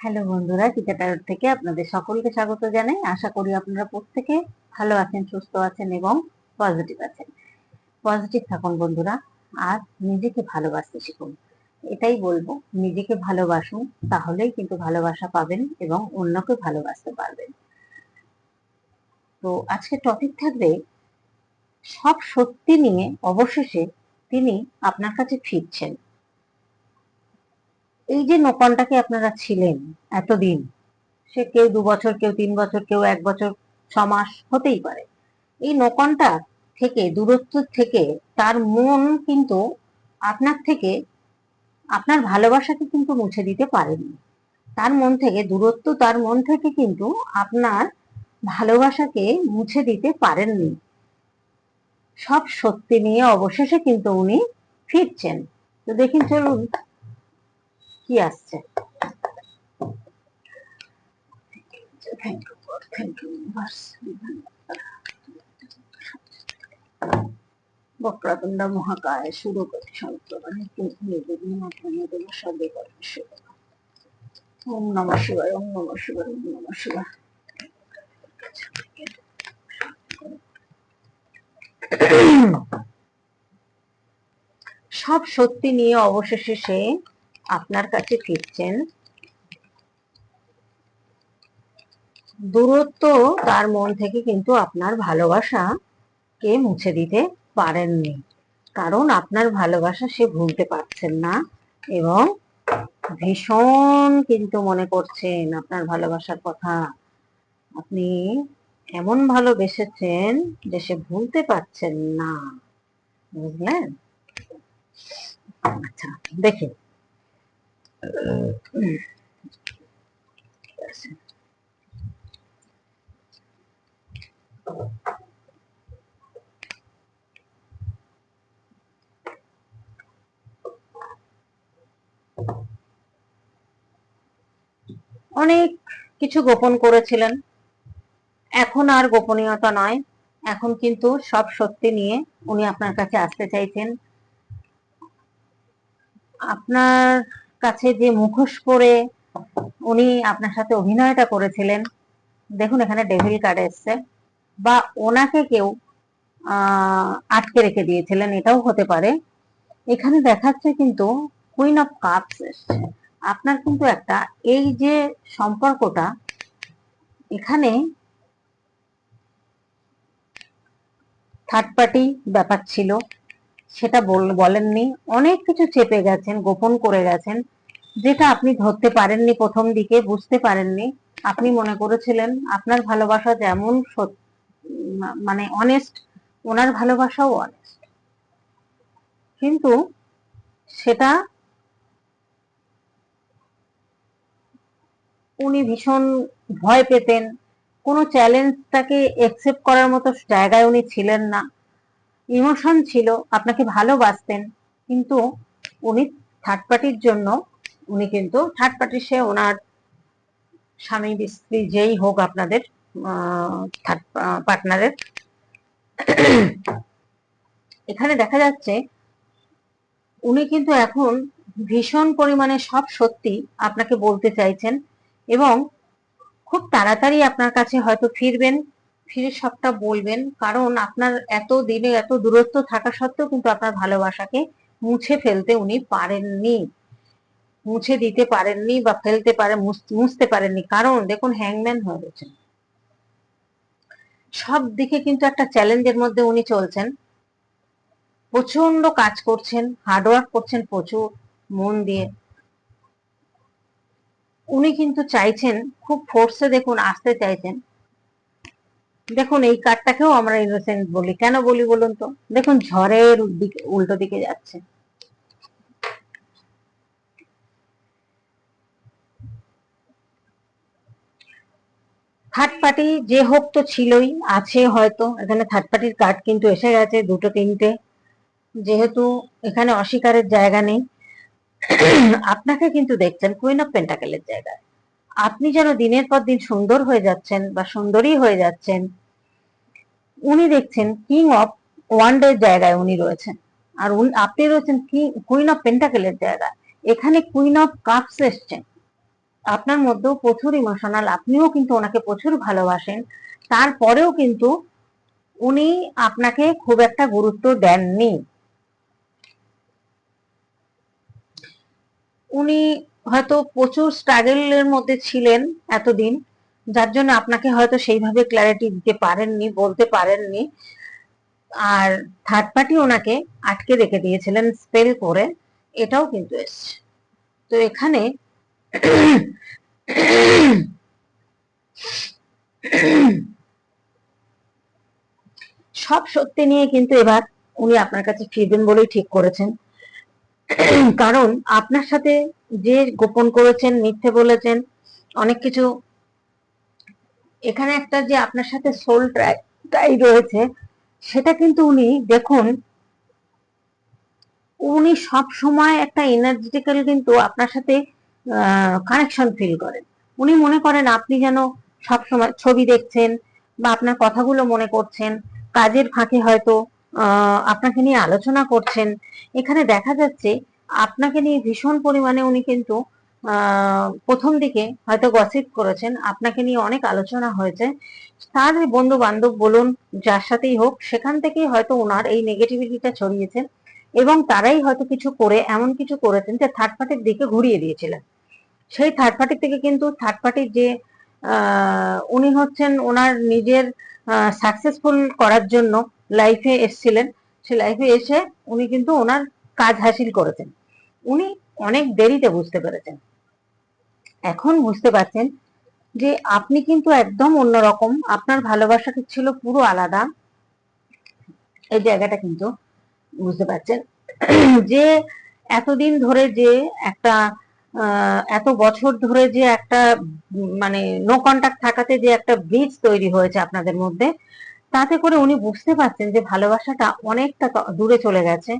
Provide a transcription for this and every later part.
Hello বন্ধুরা টিকাটার থেকে আপনাদের সকলকে স্বাগত জানাই। আশা করি আপনারা প্রত্যেকে ভালো আছেন, সুস্থ আছেন এবং পজিটিভ আছেন। পজিটিভ থাকুন বন্ধুরা, আর নিজেকে ভালোবাসতে শিখুন। এটাই বলব, নিজেকে ভালোবাসুন, তাহলেই কিন্তু ভালোবাসা পাবেন এবং অন্যকে ভালোবাসতে পারবেন। তো আজকে টপিক থাকবে, সব সত্যি নিয়ে অবশেষে তিনি আপনার কাছে ফিরছেন। এই যে নোকনটাকে আপনারা ছিলেন এতদিন? সে কেউ দু বছর, কেউ তিন বছর, কেউ এক বছর, ছ মাস হতেই পারে। এই নোকনটা থেকে, দূরত্ব থেকে তার মন কিন্তু আপনার থেকে, আপনার ভালোবাসাকে কিন্তু মুছে দিতে পারেনি। তার মন থেকে, দূরত্ব তার মন থেকে কিন্তু আপনার ভালোবাসাকে মুছে দিতে পারেননি। সব সত্যি নিয়ে অবশেষে কিন্তু উনি ফিরছেন। তো দেখুন, চলুন কি আসছে? থ্যাংক ইউ থ্যাংক ইউ বক্রতুণ্ড মহাকায় সুরপতি সন্তমানে দেব সর্বে কর্মেশ্বর ওম নম শিবায়, ওম নম শিবায়, ওম নম শিবায়। সব সত্যি নিয়ে অবশেষে সে আপনার কাছে ফিরছেন। দূরত্ব তার মন থেকে কিন্তু আপনার ভালোবাসা কে মুছে দিতে পারেননি। কারণ আপনার ভালোবাসা সে ভুলতে পারছেন না এবং ভীষণ কিন্তু মনে করছেন, আপনার ভালোবাসার কথা আপনি এমন ভালোবেসেছেন যে সে ভুলতে পারছেন না। বুঝলেন? আচ্ছা দেখে। অনেক কিছু গোপন করেছিলেন। এখন আর গোপনীয়তা নয়। এখন কিন্তু সব সত্যি নিয়ে উনি আপনার কাছে আসতে চাইছেন। আপনার কাছে যে মুখোশ পরে উনি আপনার সাথে অভিনয়টা করেছিলেন, দেখুন এখানে ডেভিল কার্ড এসছে, বা ওনাকে কেউ আটকে রেখে দিয়েছিলেন, এটাও হতে পারে। এখানে দেখাচ্ছে কিন্তু কুইন অফ কাপস এসছে। আপনার কিন্তু একটা, এই যে সম্পর্কটা, এখানে থার্ড পার্টি ব্যাপার ছিল। সেটা বলেননি। অনেক কিছু চেপে গেছেন, গোপন করে গেছেন, যেটা আপনি ধরতে পারেননি প্রথম দিকে, বুঝতে পারেননি। আপনি মনে করেছিলেন, আপনার ভালোবাসা যেমন মানে অনেস্ট ওনার ভালোবাসাও অনেস্ট কিন্তু সেটা উনি ভীষণ ভয় পেতেন। কোনো চ্যালেঞ্জটাকে একসেপ্ট করার মতো জায়গায় উনি ছিলেন না। ইমোশন ছিল, আপনাকে ভালোবাসতেন, কিন্তু উনি থার্ড পার্টির জন্য, উনি কিন্তু থার্ড পার্টি সে ওনার স্বামী, স্ত্রী যেই হোক আপনাদের থার্ড পার্টনারের এখানে দেখা যাচ্ছে, উনি কিন্তু এখন ভীষণ পরিমাণে সব সত্যি আপনাকে বলতে চাইছেন এবং খুব তাড়াতাড়ি আপনার কাছে হয়তো ফিরবেন। ফিরে সবটা বলবেন। কারণ আপনার এত দিনে এত দূরত্ব থাকা সত্ত্বেও কিন্তু আপনার ভালোবাসাকে মুছে ফেলতে উনি পারেননি। মুছে দিতে পারেননি বা ফেলতে পারে মুছতে পারেননি। কারণ দেখুন হ্যাংম্যান হয়ে গেছেন। সব দিকে কিন্তু একটা চ্যালেঞ্জের মধ্যে উনি চলছেন। প্রচণ্ড কাজ করছেন হার্ডওয়ার্ক করছেন প্রচুর মন দিয়ে। উনি কিন্তু চাইছেন, খুব ফোর্সে দেখুন, আসতে চাইছেন। দেখুন, এই কার্ডটাকেও আমরা ইনোসেন্ট বলি। কেন বলি বলুন তো? দেখুন, ঝড়ের দিকে, উল্টো দিকে যাচ্ছে। থার্ড পার্টি যে হোক তো ছিলই, আছে হয়তো। এখানে থার্ড পার্টির কার্ড কিন্তু এসে গেছে, দুটো, তিনটে। যেহেতু এখানে অস্বীকারের জায়গা নেই। আপনাকে কিন্তু দেখছেন কুইন অফ পেন্টাকেলের জায়গায়। আপনি যেন দিনের পর দিন সুন্দর হয়ে যাচ্ছেন বা সুন্দরী হয়ে যাচ্ছেন, উনি দেখছেন কিং অফ ওয়ান ডে জায়গায় উনি রয়েছেন। আর আপনি রয়েছেন কুইন অফ পেন্টাকেলের জায়গায়। এখানে কুইন অফ কাপস এসছেন। আপনার মধ্যেও প্রচুর ইমোশনাল আপনিও কিন্তু ওনাকে প্রচুর ভালোবাসেন। তারপরেও কিন্তু উনি আপনাকে খুব একটা গুরুত্ব দেননি। উনি হয়তো প্রচুর স্ট্রাগলের মধ্যে ছিলেন এতদিন, যার জন্য আপনাকে হয়তো সেইভাবে ক্ল্যারিটি দিতে পারেননি, বলতে পারেননি। আর থার্ড পার্টি ওনাকে আটকে রেখে দিয়েছিলেন স্পেল করে। এটাও কিন্তু এসছে। তো এখানে সব সত্যি নিয়ে কিন্তু এবার উনি আপনার কাছে ফিরবেন বলেই ঠিক করেছেন। কারণ আপনার সাথে যে গোপন করেছেন, মিথ্যে বলেছেন, অনেক কিছু এখানে একটা যে আপনার সাথে সোল টাই রয়েছে, সেটা কিন্তু উনি, দেখুন, উনি সব সময় একটা এনার্জেটিক্যাল কিন্তু আপনার সাথে কানেকশন ফিল করেন। উনি মনে করেন আপনি যেন সব সময় ছবি দেখছেন বা আপনার কথাগুলো মনে করছেন, কাজের ফাঁকে হয়তো আপনাকে নিয়ে আলোচনা করছেন। এখানে দেখা যাচ্ছে আপনাকে নিয়ে ভীষণ পরিমাণে উনি কিন্তু প্রথম দিকে হয়তো গসিপ করেছেন, আপনাকে নিয়ে অনেক আলোচনা হয়েছে। তার বন্ধু বান্ধব বলুন, যার সাথেই হোক, সেখান থেকেই হয়তো ওনার এই নেগেটিভিটিটা ছড়িয়েছেন এবং তারাই হয়তো কিছু করে, এমন কিছু করেছেন যে থার্ড পার্টির দিকে ঘুরিয়ে দিয়েছিলেন। সেই থার্ড পার্টির থেকে কিন্তু থার্ড পার্টির যে উনি হচ্ছেন ওনার নিজের সাকসেসফুল করার জন্য লাইফে এসছিলেন। সে লাইফে এসে উনি কিন্তু ওনার কাজ হাসিল করেছেন। উনি অনেক দেরিতে বুঝতে পেরেছেন। এখন বুঝতে পারছেন যে আপনি কিন্তু একদম অন্যরকম আপনার ভালোবাসা ছিল পুরো আলাদা? এই জায়গাটা কিন্তু বুঝতে পারছেন যে এতদিন ধরে যে একটা এত বছর ধরে যে একটা মানে নো কন্ট্যাক্ট থাকাতে যে একটা ব্রিজ তৈরি হয়েছে আপনাদের মধ্যে তাতে করে উনি বুঝতে পারছেন যে ভালোবাসাটা অনেকটা দূরে চলে গেছে,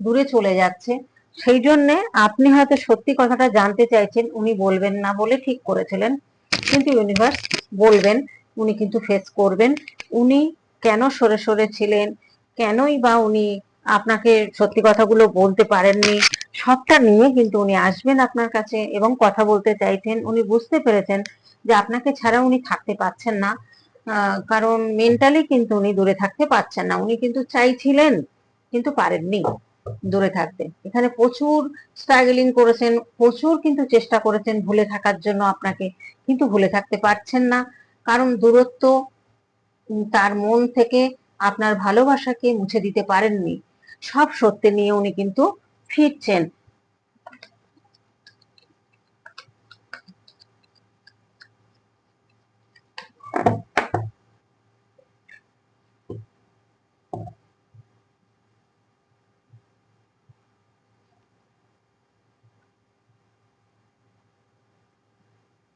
দূরে চলে যাচ্ছে। সেই জন্যে আপনি হয়তো সত্যি কথাটা জানতে চাইছেন, উনি বলবেন না বলে ঠিক করেছিলেন। কিন্তু ইউনিভার্স বলবেন, উনি কিন্তু ফেস করবেন। উনি কেন সরে সরে ছিলেন? কেনই বা উনি আপনাকে সত্যি কথাগুলো বলতে পারেননি? সবটা নিয়ে কিন্তু উনি আসবেন আপনার কাছে এবং কথা বলতে চাইছেন। উনি বুঝতে পেরেছেন যে আপনাকে ছাড়া উনি থাকতে পারছেন না। কারণ মেন্টালি কিন্তু উনি দূরে থাকতে পারছেন না। উনি কিন্তু চাইছিলেন, কিন্তু পারেননি দূরে থাকতে। এখানে প্রচুর স্ট্রাগলিং করেছেন, প্রচুর কিন্তু চেষ্টা করেছেন ভুলে থাকার জন্য আপনাকে, কিন্তু ভুলে থাকতে পারছেন না। কারণ দূরত্ব তার মন থেকে আপনার ভালোবাসাকে মুছে দিতে পারেননি। সব সত্যি নিয়ে উনি কিন্তু ফিরছেন।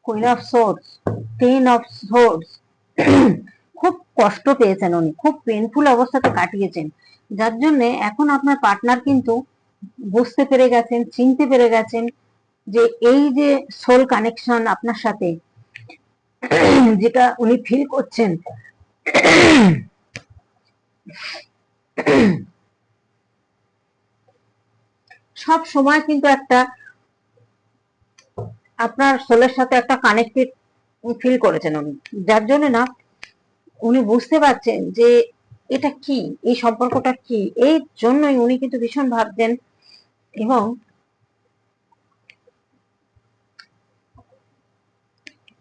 Queen of source ten of source খুব কষ্ট পেয়েছেন উনি, খুব পেনফুল অবস্থাতে কাটিয়েছেন। যার জন্য এখন আপনার পার্টনার কিন্তু বুঝতে পেরে গেছেন, চিনতে পেরে গেছেন যে এই যে সোল কানেকশন আপনার সাথে, যেটা উনি ফিল করছেন, সব সময় কিন্তু একটা আপনার সোলের সাথে একটা কানেক্টেড ফিল করেছেন উনি। যার জন্য না, উনি বুঝতে পারছেন যে এটা কি, এই সম্পর্কটা কি, এই জন্যই উনি কিন্তু ভীষণ ভাবছেন এবং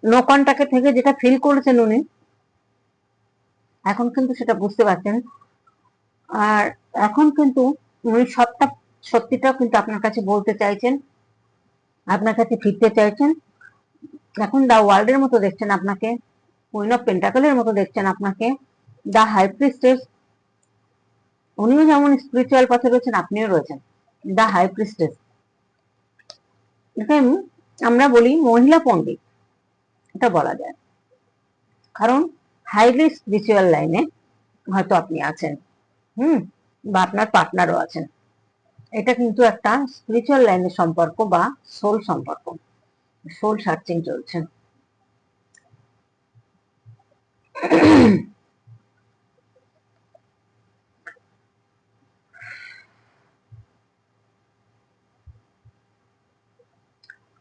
নোকনটাকে থেকে যেটা ফিল করেছেন উনি, এখন কিন্তু সেটা বুঝতে পারছেন। আর এখন কিন্তু উনি সবটা সত্যিটাও কিন্তু আপনার কাছে বলতে চাইছেন। আপনার কাছে ফিরতে চাইছেন? এখন দা ওয়ার্ল্ডের মতো দেখছেন আপনাকে। কুইন অফ পেন্টাকলের মতো দেখছেন আপনাকে। দা হাই প্রিস্টেস উনিও যেমন স্পিরিচুয়াল পথে রয়েছেন, আপনিও রয়েছেন। দা হাই প্রিস্টেস আমরা বলি মহিলা পণ্ডিত। এটা বলা যায়। কারণ হাইলি স্পিরিচুয়াল লাইনে হয়তো আপনি আছেন। হুম, বা আপনার পার্টনারও আছেন। এটা কিন্তু একটা স্পিরিচুয়াল লাইনের সম্পর্ক বা সোল সম্পর্ক। সোল সার্চিং চলছে।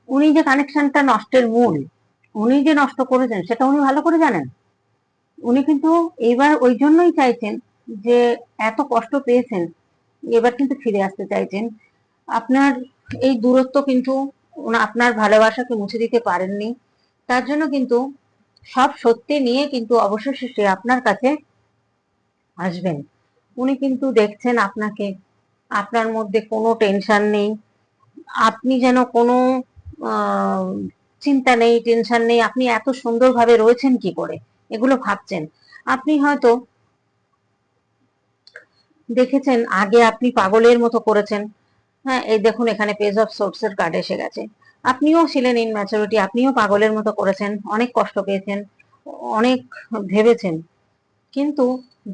উনি যে কানেকশনটা নষ্টের মূল, উনি যে নষ্ট করেছেন, সেটা উনি ভালো করে জানেন। উনি কিন্তু এইবার ওই জন্যই চাইছেন যে এত কষ্ট পেয়েছেন এবার কিন্তু ফিরে আসতে চাইছেন। আপনার এই দূরত্ব কিন্তু আপনার ভালোবাসাকে মুছে দিতে পারেননি। তার জন্য কিন্তু সব সত্যি নিয়ে কিন্তু অবশেষে সে আপনার কাছে আসবেন। উনি কিন্তু দেখছেন আপনাকে, আপনার মধ্যে কোনো টেনশন নেই। আপনি যেন কোনো চিন্তা নেই টেনশন নেই। আপনি এত সুন্দরভাবে রয়েছেন কি করে? এগুলো ভাবছেন। আপনি হয়তো দেখেছেন? আগে আপনি পাগলের মতো করেছেন। হ্যাঁ এই দেখুন, এখানে পেজ অফ সোর্সের কার্ড এসে গেছে। আপনিও ছিলেন ইন ম্যাচুরিটি আপনিও পাগলের মতো করেছেন, অনেক কষ্ট পেয়েছেন, অনেক ভেবেছেন। কিন্তু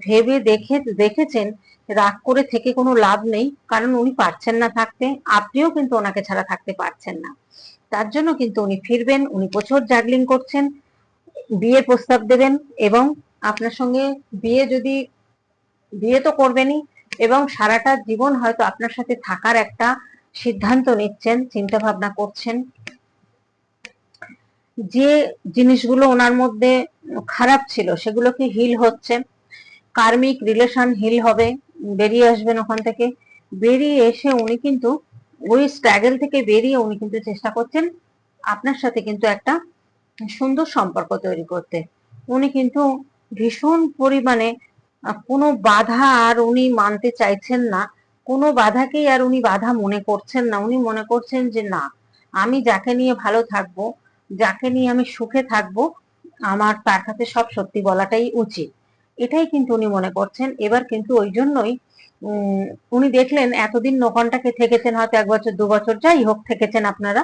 ভেবে দেখে, দেখেছেন, রাগ করে থেকে কোনো লাভ নেই, কারণ উনি পারছেন না থাকতে, আপনিও কিন্তু ওনাকে ছাড়া থাকতে পারছেন না। তার জন্য কিন্তু উনি ফিরবেন, উনি প্রচুর জাগলিং করছেন, বিয়ের প্রস্তাব দেবেন এবং আপনার সঙ্গে বিয়ে যদি বিয়ে তো করবেনই এবং সারাটা জীবন হয়তো আপনার সাথে থাকার একটা সিদ্ধান্ত নিচ্ছেন চিন্তা ভাবনা করছেন। যে জিনিসগুলো ওনার মধ্যে খারাপ ছিল সেগুলোকে হিল হচ্ছে। কার্মিক রিলেশন হিল হবে, বেরিয়ে আসবেন ওখান থেকে। বেরিয়ে এসে উনি কিন্তু ওই স্ট্রাগল থেকে বেরিয়ে উনি কিন্তু চেষ্টা করছেন আপনার সাথে কিন্তু একটা সুন্দর সম্পর্ক তৈরি করতে। উনি কিন্তু ভীষণ পরিমাণে কোনো বাধা আর উনি মানতে চাইছেন না। কোনো বাধাকেই আর উনি বাধা মনে করছেন না। উনি মনে করছেন যে, না, আমি যাকে নিয়ে ভালো থাকব, যাকে নিয়ে আমি সুখে থাকব, আমার তার কাছে সব সত্যি বলাটাই উচিত। এটাই কিন্তু উনি মনে করছেন। এবার কিন্তু ওই জন্যই উনি দেখলেন এতদিন নোকনটাকে থেকেছেন, হয়তো এক বছর, দু বছর, যাই হোক, থেকেছেন আপনারা।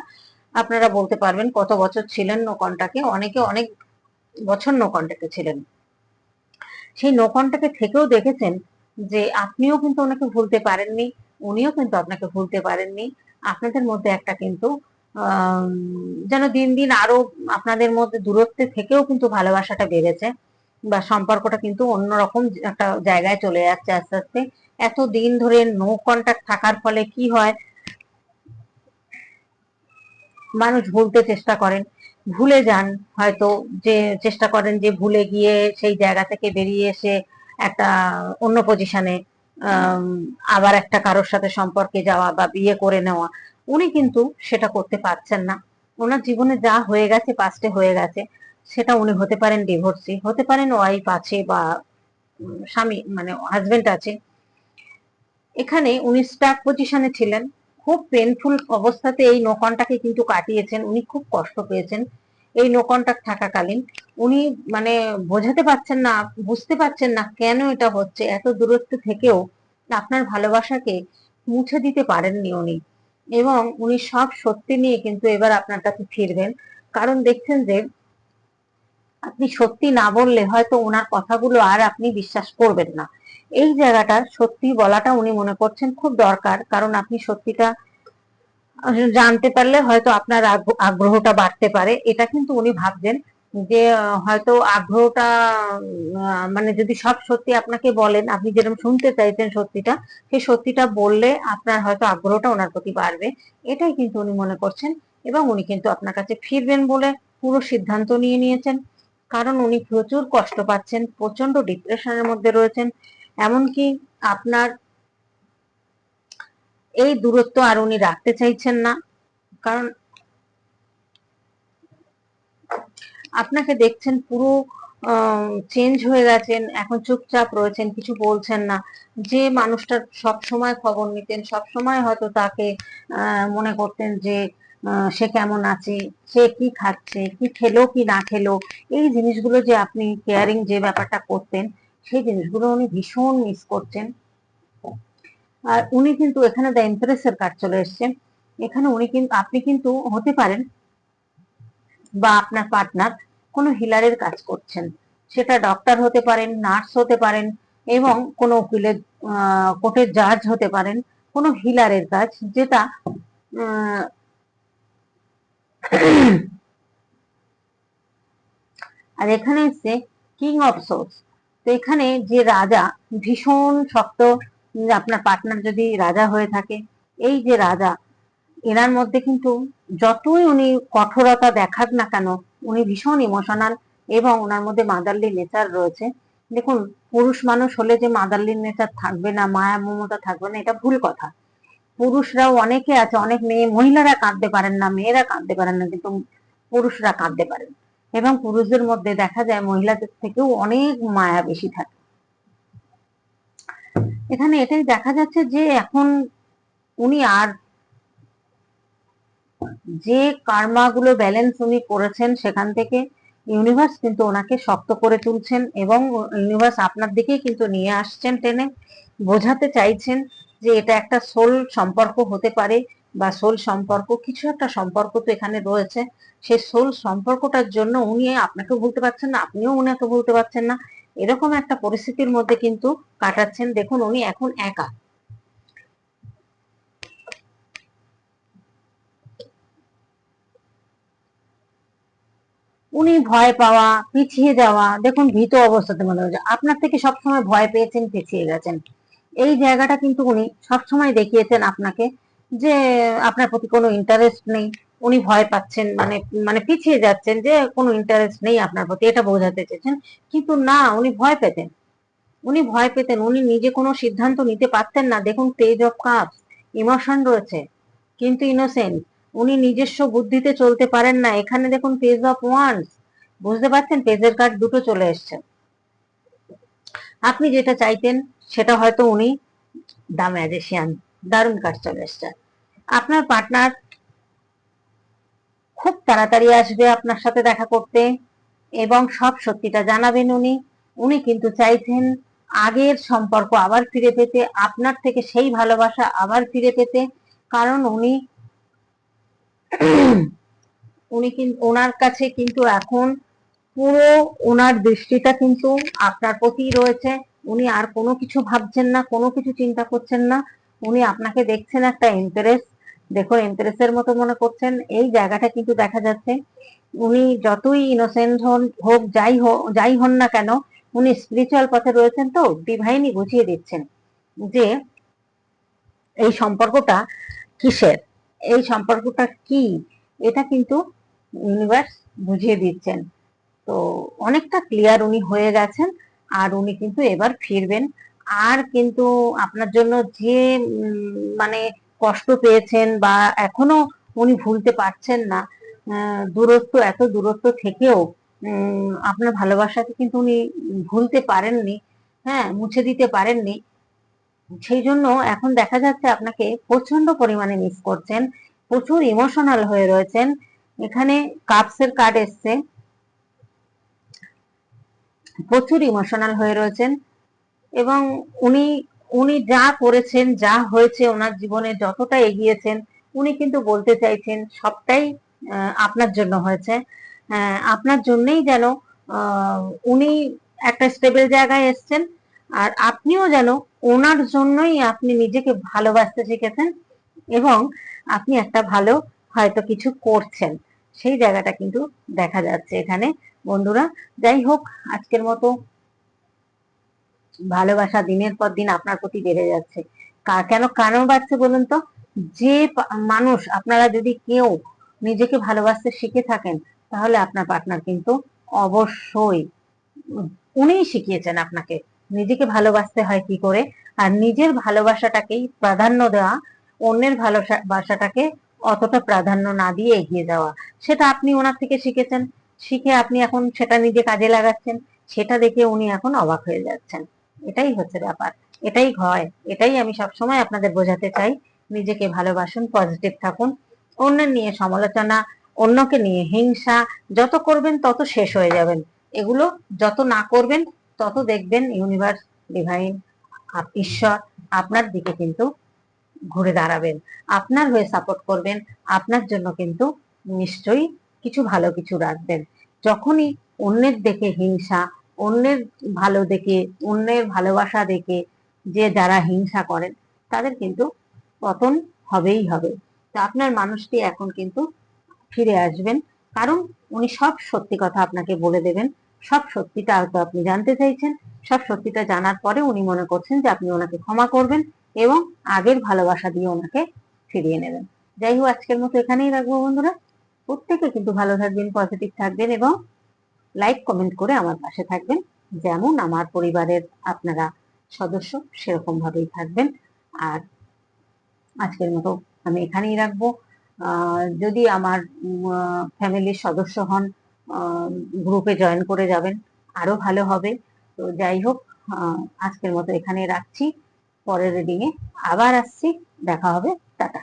আপনারা বলতে পারবেন কত বছর ছিলেন নোকনটাকে অনেকে অনেক বছর নোকনটাকে ছিলেন। সেই নোকনটাকে থেকেও দেখেছেন যে আপনিও কিন্তু ওনাকে ভুলতে পারেননি, উনিও কিন্তু আপনাকে ভুলতে পারেননি। আপনাদের মধ্যে একটা কিন্তু যেন দিন দিন আরও আপনাদের মধ্যে দূরত্বে থেকেও কিন্তু ভালোবাসাটা বেড়েছে বা সম্পর্কটা কিন্তু অন্যরকম একটা জায়গায় চলে যাচ্ছে আস্তে আস্তে। এত দিন ধরে নো কন্টাক্ট থাকার ফলে কি হয়? মানুষ ভুলতে চেষ্টা করেন। ভুলে যান, হয়তো যে চেষ্টা করেন যে ভুলে গিয়ে সেই জায়গা থেকে বেরিয়ে এসে একটা অন্য পজিশনে আবার একটা কারোর সাথে সম্পর্কে যাওয়া বা বিয়ে করে নেওয়া, উনি কিন্তু সেটা করতে পারছেন না। ওনার জীবনে যা হয়ে গেছে পাস্টে হয়ে গেছে, সেটা উনি হতে পারেন ডিভোর্সি হতে পারেন ওয়াইফ আছে বা স্বামী মানে হাজবেন্ড আছে। এখানে উনি স্টাক পজিশনে ছিলেন। খুব পেনফুল অবস্থাতে এই নো কন্টাক্টে কিন্তু কাটিয়েছেন। উনি খুব কষ্ট পেয়েছেন এই নো থাকাকালীন। উনি মানে বোঝাতে পারছেন না, বুঝতে পারছেন না কেন এটা হচ্ছে, এত দূরত্ব থেকেও আপনার ভালোবাসাকে মুছে দিতে পারেননি উনি। এবং উনি সব সত্যি নিয়ে কিন্তু এবার আপনার কাছে ফিরবেন। কারণ দেখছেন যে আপনি সত্যি না বললে হয়তো ওনার কথাগুলো আর আপনি বিশ্বাস করবেন না। এই জায়গাটা সত্যি বলাটা উনি মনে করছেন খুব দরকার, কারণ আপনি সত্যিটা জানতে পারলে হয়তো আপনার আগ্র- আগ্রহটা বাড়তে পারে। এটা কিন্তু উনি ভাবছেন যে হয়তো আগ্রহটা মানে যদি সব সত্যি আপনাকে বলেন, আপনি যেরকম শুনতে চাইছেন সত্যিটা, সেই সত্যিটা বললে আপনার হয়তো আগ্রহটা ওনার প্রতি বাড়বে। এটাই কিন্তু উনি মনে করছেন এবং উনি কিন্তু আপনার কাছে ফিরবেন বলে পুরো সিদ্ধান্ত নিয়ে নিয়েছেন। কারণ উনি প্রচুর কষ্ট পাচ্ছেন প্রচণ্ড ডিপ্রেশনের মধ্যে রয়েছেন। এমনকি আপনার এই দূরত্ব আর উনি রাখতে চাইছেন না। কারণ আপনাকে দেখছেন পুরো চেঞ্জ হয়ে গেছেন, এখন চুপচাপ রয়েছেন, কিছু বলছেন না। যে মানুষটার সব সময় খবর নিতেন সব সময় হয়তো তাকে মনে করতেন যে সে কেমন আছে, সে কি খাচ্ছে, কি খেলো, কি না খেলো, এই জিনিসগুলো যে আপনি কেয়ারিং যে ব্যাপারটা করতেন সেই জিনিসগুলো উনি ভীষণ মিস করছেন। আর উনি কিন্তু এখানে দ্য এমপ্রেসের কার্ড চলে এসছেন। এখানে উনি কিন্তু আপনি কিন্তু হতে পারেন বা আপনার পার্টনার কোনো হিলারের কাজ করছেন। সেটা ডক্টর হতে পারেন নার্স হতে পারেন এবং কোনো উকিলের কোর্টের জাজ হতে পারেন, কোনো হিলারের কাজ যেটা আর এখানে এসছে কিং অফ সোর্স তো এখানে যে রাজা ভীষণ শক্ত আপনার পার্টনার যদি রাজা হয়ে থাকে, এই যে রাজা, এনার মধ্যে কিন্তু যতই উনি কঠোরতা দেখাক না কেন, উনি ভীষণ ইমোশনাল এবং ওনার মধ্যে মাদারলি নেচার রয়েছে। দেখুন, পুরুষ মানুষ হলে যে মাদারলি নেচার থাকবে না, মায়া মমতা থাকবে না, এটা ভুল কথা। পুরুষরাও অনেকে আছে, অনেক মেয়ে, মহিলারা কাঁদতে পারেন না, মেয়েরা কাঁদতে পারেন না, কিন্তু পুরুষরা কাঁদতে পারেন। এবং পুরুষদের মধ্যে দেখা যায় মহিলাদের থেকেও অনেক মায়া বেশি থাকে। এখানে এটাই দেখা যাচ্ছে যে এখন উনি আর যে কার্মাগুলো ব্যালেন্স উনি করেছেন সেখান থেকে ইউনিভার্স কিন্তু ওনাকে শক্ত করে তুলছেন এবং ইউনিভার্স আপনার দিকেই কিন্তু নিয়ে আসছেন টেনে, বোঝাতে চাইছেন যে এটা একটা সোল সম্পর্ক হতে পারে। বা সোল সম্পর্ক, কিছু একটা সম্পর্ক তো এখানে রয়েছে। সেই সোল সম্পর্কটার জন্য উনি আপনাকে ভুলতে পারছেন না, আপনিও উনাকে ভুলতে পারছেন না। এরকম একটা পরিস্থিতির মধ্যে কিন্তু কাটাচ্ছেন। দেখুন, উনি এখন একা। উনি ভয় পাওয়া, পিছিয়ে যাওয়া, দেখুন, ভীত অবস্থাতে মনে হচ্ছে। আপনার থেকে সবসময় ভয় পেয়েছেন, পিছিয়ে গেছেন। এই জায়গাটা কিন্তু উনি সবসময় দেখিয়েছেন আপনাকে। যে আপনার প্রতি কোনো ইন্টারেস্ট নেই, উনি ভয় পাচ্ছেন মানে মানে পিছিয়ে যাচ্ছেন যে কোনো ইন্টারেস্ট নেই আপনার প্রতি, এটা বোঝাতে চেয়েছেন। কিন্তু না, উনি ভয় পেতেন। উনি ভয় পেতেন, উনি নিজে কোনো সিদ্ধান্ত নিতে পারতেন না। দেখুন পেজ অফ কাপস ইমোশন রয়েছে, কিন্তু ইনোসেন্ট উনি নিজস্ব বুদ্ধিতে চলতে পারেন না। এখানে দেখুন পেজ অফ ওয়ান্স বুঝতে পারছেন? পেজের কার্ড দুটো চলে এসছে। আপনি যেটা চাইতেন, সেটা হয়তো উনি দা ম্যাজিশিয়ান দারুণ কার্ড চলে এসছে। আপনার পার্টনার খুব তাড়াতাড়ি আসবে আপনার সাথে দেখা করতে এবং সব সত্যিটা জানাবেন উনি। উনি কিন্তু চাইছেন আগের সম্পর্ক আবার ফিরে পেতে, আপনার থেকে সেই ভালোবাসা আবার ফিরে পেতে। কারণ উনি উনি কিন্তু ওনার কাছে কিন্তু এখন পুরো ওনার দৃষ্টিটা কিন্তু আপনার প্রতি রয়েছে। উনি আর কোনো কিছু ভাবছেন না, কোনো কিছু চিন্তা করছেন না। উনি আপনাকে দেখছেন একটা ইন্টারেস্ট দেখুন ইন্টারেস্টের মতো মনে করছেন, এই জায়গাটা কিন্তু দেখা যাচ্ছে। উনি যতই ইনোসেন্ট হন, হোক যাই হোক যাই হন না কেন, উনি স্পিরিচুয়াল পথে রয়েছেন তো ডিভাইনই বুঝিয়ে দিচ্ছেন যে এই সম্পর্কটা কিসের? এই সম্পর্কটা কি? এটা কিন্তু ইউনিভার্স বুঝিয়ে দিচ্ছেন। তো অনেকটা ক্লিয়ার উনি হয়ে গেছেন, আর উনি কিন্তু এবার ফিরবেন। আর কিন্তু আপনার জন্য যে মানে কষ্ট পেয়েছেন বা এখনও উনি ভুলতে পারছেন না দূরত্ব, এত দূরত্ব থেকেও আপনার ভালোবাসাকে কিন্তু উনি ভুলতে পারেননি হ্যাঁ মুছে দিতে পারেননি। সেই জন্য এখন দেখা যাচ্ছে আপনাকে প্রচণ্ড পরিমাণে মিস করছেন, প্রচুর ইমোশনাল হয়ে রয়েছেন। এখানে কাপসের কার্ড এসছে। প্রচুর ইমোশনাল হয়ে রয়েছেন। এবং উনি উনি যা করেছেন, যা হয়েছে, ওনার জীবনে যতটা এগিয়েছেন, উনি কিন্তু বলতে চাইছেন, সবটাই আপনার জন্য হয়েছে। আপনার জন্যই যেন উনি একটা স্টেবল জায়গায় এসছেন, আর আপনিও যেন ওনার জন্যই আপনি নিজেকে ভালোবাসতে শিখেছেন এবং আপনি একটা ভালো হয়তো কিছু করছেন। সেই জায়গাটা কিন্তু দেখা যাচ্ছে এখানে, বন্ধুরা। যাই হোক, আজকের মতো ভালোবাসা দিনের পর দিন আপনার প্রতি বেড়ে যাচ্ছে। কেন কারণ বাড়ছে বলুন তো? যে মানুষ, আপনারা যদি কেউ নিজেকে ভালোবাসতে শিখে থাকেন, তাহলে আপনার পার্টনার কিন্তু অবশ্যই উনিই শিখিয়েছেন আপনাকে। নিজেকে ভালোবাসতে হয় কি করে? আর নিজের ভালোবাসাটাকেই প্রাধান্য দেওয়া, অন্যের ভালোবাসাটাকে অতটা প্রাধান্য না দিয়ে এগিয়ে যাওয়া। সেটা আপনি ওনার থেকে শিখেছেন। শিখে আপনি এখন সেটা নিজে কাজে লাগাচ্ছেন। সেটা দেখে উনি এখন অবাক হয়ে যাচ্ছেন। এটাই হচ্ছে ব্যাপার, এটাই হয় এটাই আমি সবসময় আপনাদের বোঝাতে চাই। নিজেকে ভালোবাসুন পজিটিভ থাকুন, অন্যের নিয়ে সমালোচনা, অন্যকে নিয়ে হিংসা, যত করবেন তত শেষ হয়ে যাবেন। এগুলো যত না করবেন তত দেখবেন ইউনিভার্স ডিভাইন ঈশ্বর আপনার দিকে কিন্তু ঘুরে দাঁড়াবেন। আপনার হয়ে সাপোর্ট করবেন, আপনার জন্য কিন্তু নিশ্চয়ই কিছু ভালো কিছু রাখবেন। যখনই অন্যের দেখে হিংসা অন্যের ভালো দেখে, অন্যের ভালোবাসা দেখে যে যারা হিংসা করেন, তাদের কিন্তু পতন হবেই হবে। তা আপনার মানুষটি এখন কিন্তু ফিরে আসবেন। কারণ উনি সব সত্যি কথা আপনাকে বলে দেবেন। সব সত্যিটা হয়তো আপনি জানতে চাইছেন। সব সত্যিটা জানার পরে উনি মনে করছেন যে আপনি ওনাকে ক্ষমা করবেন এবং আগের ভালোবাসা দিয়ে ওনাকে ফিরিয়ে নেবেন। যাই হোক, আজকের মতো এখানেই রাখব বন্ধুরা। প্রত্যেকে কিন্তু ভালো থাকবেন পজিটিভ থাকবেন এবং লাইক কমেন্ট করে আমার পাশে থাকবেন। যেমন আমার পরিবারের আপনারা সদস্য সেরকম ভাবেই থাকবেন। আর আজকের মতো আমি এখানেই রাখব। যদি আমার ফ্যামিলির সদস্য হন গ্রুপে জয়েন করে যাবেন, আরও ভালো হবে। তো যাই হোক আজকের মতো এখানে রাখছি। পরের রিডিংয়ে আবার আসছি। দেখা হবে। টাটা।